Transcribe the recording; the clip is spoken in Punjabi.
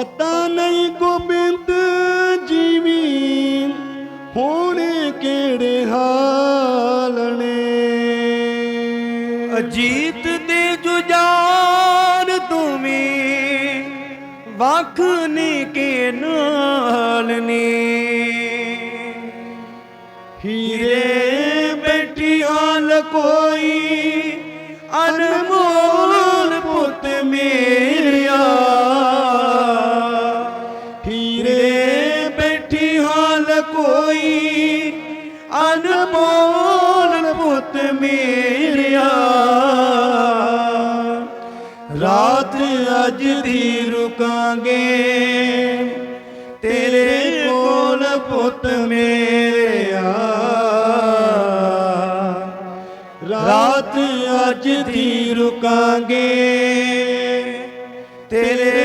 ਪਤਾ ਨਹੀਂ ਗੋਬਿੰਦ ਜੀਵੀ ਹੁਣ ਕਿਹੜੇ ਹਾਲ ਨੇ। ਅਜੀਤ ਦੇ ਜੁਜਾਨ ਤੁਮੀ ਵਖ ਨੇ ਕੇ ਨਾਲ ਨੇ। ਹੀਰੇ ਬੈਠੀ ਹਾਲ ਕੋਈ ਅਨਮੋਲ ਕੋਈ ਅਨਮੋਲ ਪੁੱਤ ਮੇਰਿਆ। ਰਾਤ ਅੱਜ ਦੀ ਰੁਕਾਂਗੇ। ਤੇਰੇ ਕੋਲ ਪੁੱਤ ਮੇਰਿਆ। ਰਾਤ ਅੱਜ ਦੀ ਰੁਕਾਂਗੇ। ਤੇਰੇ